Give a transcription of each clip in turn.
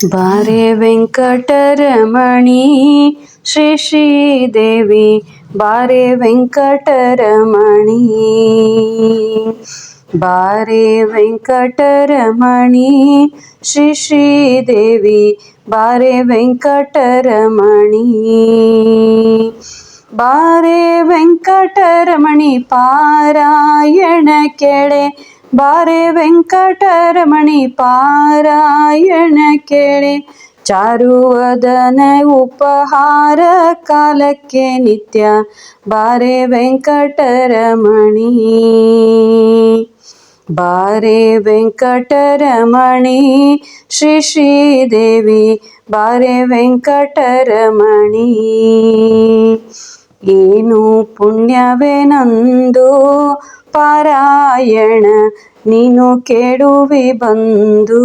ಬಾರೆ ವೆಂಕಟರಮಣಿ ಶ್ರೀ ಶ್ರೀದೇವಿ ಬಾರೆ ವೆಂಕಟರಮಣಿ ಬಾರೆ ವೆಂಕಟರಮಣಿ ಶ್ರೀ ಶ್ರೀದೇವಿ ಬಾರೆ ವೆಂಕಟರಮಣಿ ಬಾರೆ ವೆಂಕಟರಮಣಿ ಪಾರಾಯಣ ಕೆಳೆ ಬಾರೆ ವೆಂಕಟರಮಣಿ ಪಾರಾಯಣ ಕೇಳೆ. ಚಾರುವದನ ಉಪಹಾರ ಕಾಲಕ್ಕೆ ನಿತ್ಯ ಬಾರೆ ವೆಂಕಟರಮಣಿ. ಬಾರೆ ವೆಂಕಟರಮಣಿ ಶ್ರೀ ಶ್ರೀದೇವಿ ಬಾರೆ ವೆಂಕಟರಮಣಿ. ಏನು ಪುಣ್ಯವೇ ನಂದು ಪಾರಾಯಣ ನೀನು ಕೇಳುವೆ ಬಂದು.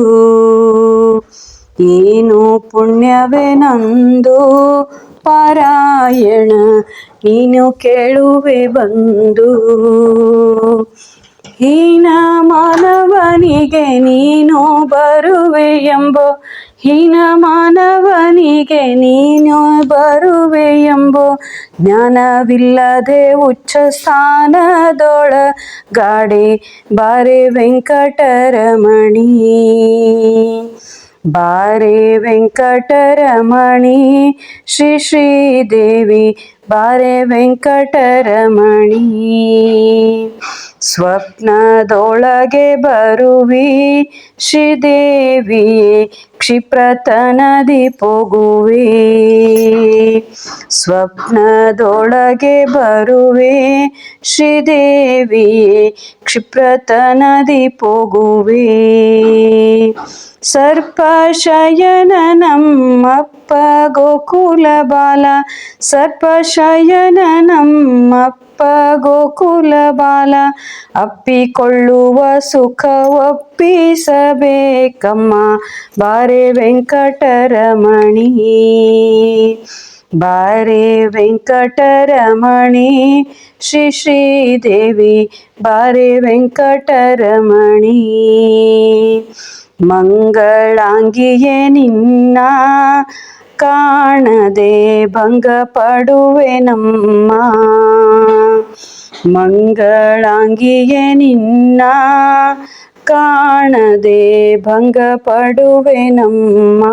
ಏನು ಪುಣ್ಯವೇ ನಂದು? ಪಾರಾಯಣ ನೀನು ಕೇಳುವೆ ಬಂದು. ಹೀನ ಮಾನವನಿಗೆ ನೀನು ಬರುವೆ ಎಂಬೋ ಹೀನ ಮಾನವನಿಗೆ ನೀನು ಬರುವೆ ಎಂಬೋ ಜ್ಞಾನವಿಲ್ಲದೆ ಉಚ್ಚ ಸ್ಥಾನದೊಳ ಗಾಡೆ ಬಾರೆ ವೆಂಕಟರಮಣಿ ಬಾರೆ ವೆಂಕಟರಮಣಿ ಶ್ರೀ ಶ್ರೀದೇವಿ ಬಾರೆ ವೆಂಕಟರಮಣಿ ಸ್ವಪ್ನದೊಳಗೆ ಬರುವಿ. ಶ್ರೀದೇವಿಯೇ, ಕ್ಷಿಪ್ರತನದಿ ಪೋಗುವೆ. ಸ್ವಪ್ನದೊಳಗೆ ಬರುವೆ. ಶ್ರೀದೇವಿಯೇ, ಕ್ಷಿಪ್ರತನದಿ ಪೋಗುವೆ. ಸರ್ಪಶಯನ ನಮ್ಮಪ್ಪ ಗೋಕುಲ ಬಾಲ. ಸರ್ಪಶಯನ ನಮ್ಮಪ್ಪ ಗೋಕುಲ ಬಾಲ ಅಪ್ಪಿಕೊಳ್ಳುವ ಸುಖ ಒಪ್ಪಿಸಬೇಕಮ್ಮ ಬಾರೆ ವೆಂಕಟರಮಣಿ ಬಾರೆ ವೆಂಕಟರಮಣಿ, ಶ್ರೀ ಶ್ರೀದೇವಿ ಬಾರೆ ವೆಂಕಟರಮಣಿ. ಮಂಗಳಾಂಗಿಯೇ ನಿನ್ನ ಕಾಣದೆ ಭಂಗ ಪಡುವೆ ನಮ್ಮ. ಮಂಗಳಾಂಗಿಯೇ ನಿನ್ನ ಕಾಣದೆ ಭಂಗ ಪಡುವೆ ನಮ್ಮ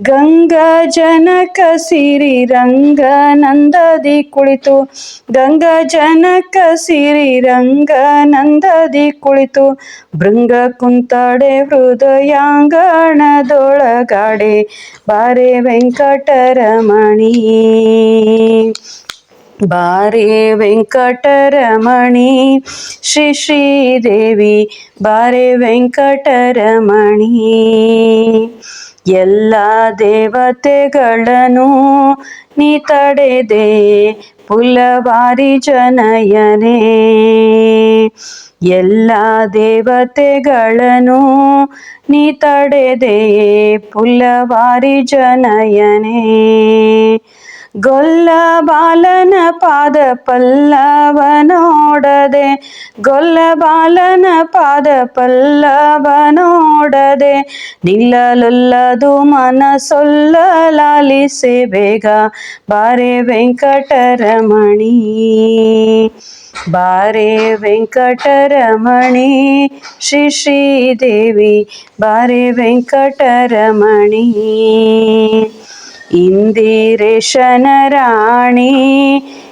ಗಂಗಾ ಜನಕ ಸಿರಿ ರಂಗ ನಂದದಿ ಕುಳಿತು, ಗಂಗಾ ಜನಕ ಸಿರಿ ರಂಗ ನಂದದಿ ಕುಳಿತು, ಭೃಂಗ ಕುಂತಾಡೆ ಹೃದಯಾಂಗಣದೊಳಗಾಡೆ, ಬಾರೆ ವೆಂಕಟರಮಣಿ. ಬಾರೆ ವೆಂಕಟರಮಣಿ ಶ್ರೀ ಶ್ರೀದೇವಿ ಬಾರೆ ವೆಂಕಟರಮಣಿ ಎಲ್ಲ ದೇವತೆಗಳನ್ನು ನೀ ತಡೆದೆ, ಪುಲವಾರಿ ಜನಯನೇ. ಎಲ್ಲ ದೇವತೆಗಳನ್ನು ನೀ ತಡೆದೆ, ಪುಲವಾರಿ ಜನಯನೇ. ಗೊಲ್ಲ ಬಾಲನ ಪಾದ ಪಲ್ಲವ ನೋಡದೆ ಗೊಲ್ಲ ಬಾಲನ ಪಾದ ಪಲ್ಲವ ನೋಡದೆ ನಿಲ್ಲಲೊಲ್ಲದು ಮನಸೊಲ್ಲಲಾಲಿಸೆ ಬೇಗ ಬಾರೆ ವೆಂಕಟರಮಣಿ ಬಾರೆ ವೆಂಕಟರಮಣಿ, ಶ್ರೀ ಶ್ರೀದೇವಿ ಬಾರೆ ವೆಂಕಟರಮಣಿ. ಇಂದಿರೇಶನ ರಾಣಿ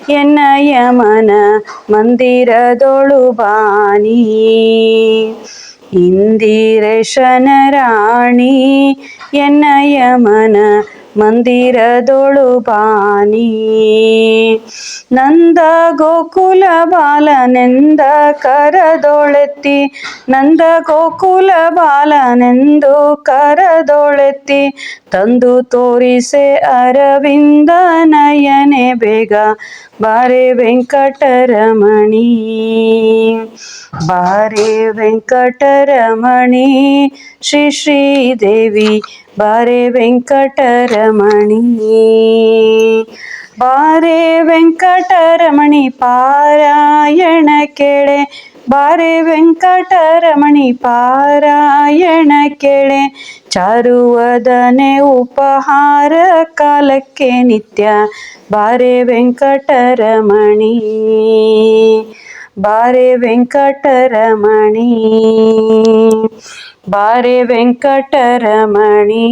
ಎನ್ನ ಯಮನ ಮಂದಿರದೊಳು ಬಾನಿ. ಇಂದಿರೇಶನ ರಾಣಿ ಎನ್ನಯ ಮನ ಮಂದಿರದೊಳು ಬಾನಿ ನಂದ ಗೋಕುಲ ಬಾಲನೆಂದ ಕರದೊಳೆತ್ತಿ. ನಂದ ಗೋಕುಲ ಬಾಲನೆಂದು ಕರದೊಳೆತ್ತಿ. ತಂದು ತೋರಿಸೆ ಅರವಿಂದ ನಯನೆ ಬೇಗ. ಬಾರೆ ವೆಂಕಟರಮಣಿ. ಬಾರೆ ವೆಂಕಟರಮಣಿ ಶ್ರೀ ಶ್ರೀದೇವಿ ಬಾರೆ ವೆಂಕಟರಮಣಿ. ಬಾರೆ ವೆಂಕಟರಮಣಿ ಪಾರಾಯಣ ಕೆಳೆ. ಬಾರೆ ವೆಂಕಟರಮಣಿ ಪಾರಾಯಣ ಕೆಳೆ. ಚಾರುವದನೆ ಉಪಹಾರ ಕಾಲಕ್ಕೆ ನಿತ್ಯ. ಬಾರೆ ವೆಂಕಟರಮಣಿ. ಬಾರೆ ವೆಂಕಟರಮಣಿ ಬಾರೆ ವೆಂಕಟರಮಣಿ